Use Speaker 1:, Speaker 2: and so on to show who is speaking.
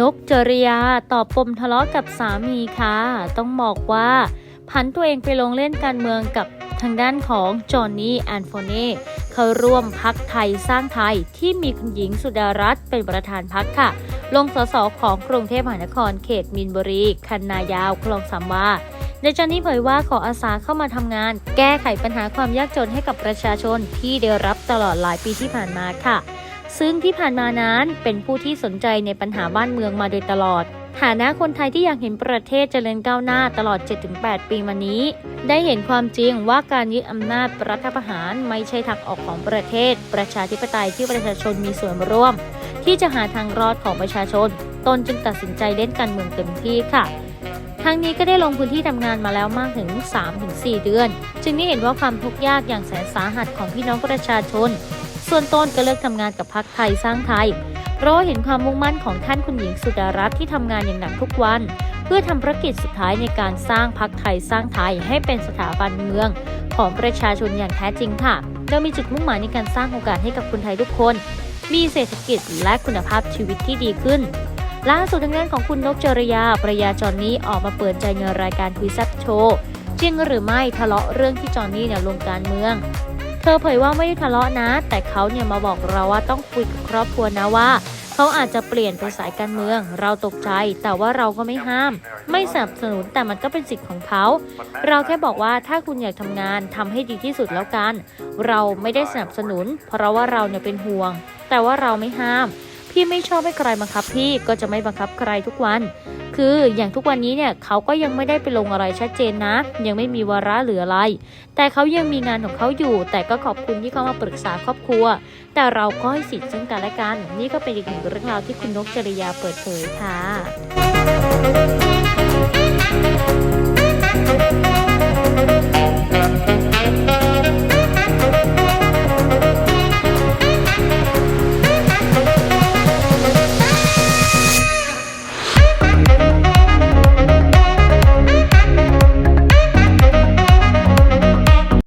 Speaker 1: นกจริยาตอบปมทะเลาะกับสามีค่ะ ต้องบอกว่าผันตัวเองไปลงเล่นการเมืองกับทางด้านของจอห์นนี่แอนโฟเน่เขาร่วมพักไทยสร้างไทยที่มีคุณหญิงสุดารัตน์เป็นประธานพักค่ะ ลงสสของกรุงเทพมหานครเขตมินบุรี คันนายาวคลองสามวาโดยจอห์นนี่เผยว่าขออาสาเข้ามาทำงาน แก้ไขปัญหาความยากจนให้กับประชาชนที่ได้รับตลอดหลายปีที่ผ่านมาค่ะ ซึ่งที่ผ่านมานั้นเป็นผู้ที่สนใจในปัญหาบ้านเมืองมาโดยตลอด ฐานะคนไทยที่อยากเห็นประเทศเจริญก้าวหน้าตลอด 7-8 ปีมานี้ ได้เห็นความจริงว่าการยึดอำนาจรัฐประหารไม่ใช่ทางออกของประเทศ ประชาธิปไตยที่ประชาชนมีส่วนร่วม ที่จะหาทางรอดของประชาชน ตนจึงตัดสินใจเล่นการเมืองเต็มที่ค่ะทั้งนี้ก็ได้ลงพื้นที่ทำงานมาแล้วมากถึง 3-4 เดือน จึงได้เห็นว่าความทุกข์ยากอย่างแสนสาหัสของพี่น้องประชาชน ส่วนตนก็เลิกทำงานกับพักไทยสร้างไทย เพราะเห็นความมุ่งมั่นของท่านคุณหญิงสุดารัตน์ที่ทำงานอย่างหนักทุกวัน เพื่อทำภารกิจสุดท้ายในการสร้างพักไทยสร้างไทยให้เป็นสถาบันเมือง ของประชาชนอย่างแท้จริงค่ะโดยมีจุดมุ่งหมายในการสร้างโอกาสให้กับคนไทยทุกคน มีเศรษฐกิจและคุณภาพชีวิตที่ดีขึ้นล่าสุดทางด้านของคุณนกจริยาภรรยาจอนนี่ออกมาเปิดใจในรายการคุยแซับโชว์จริงหรือไม่ทะเลาะเรื่องที่จอนนี่เนี่ยลงการเมือง ธอเผยว่าไม่ได้ทะเลาะนะ แต่เขาเนี่ยมาบอกเราว่าต้องคุยกับครอบครัวนะว่าเขาอาจจะเปลี่ยนไปสายการเมือง เราตกใจ แต่ว่าเราก็ไม่ห้าม ไม่สนับสนุนแต่มันก็เป็นสิทธิ์ของเขา เราแค่บอกว่าถ้าคุณอยากทำงานทำให้ดีที่สุดแล้วกัน เราไม่ได้สนับสนุน เพราะว่าเราเนี่ยเป็นห่วง แต่ว่าเราไม่ห้าม พี่ไม่ชอบให้ใครบังคับพี่ก็จะไม่บังคับใครทุกวัน คืออย่างทุกวันนี้เนี่ยเขาก็ยังไม่ได้ไปลงอะไรชัดเจนนะ ยังไม่มีวาระหรืออะไร แต่เขายังมีงานของเขาอยู่ แต่ก็ขอบคุณที่เขามาปรึกษาครอบครัว แต่เราก็ให้สิทธิ์ซึ่งกันและกัน นี่ก็เป็นอีกหนึ่งเรื่องราวที่คุณนกจริยาเปิดเผยค่ะ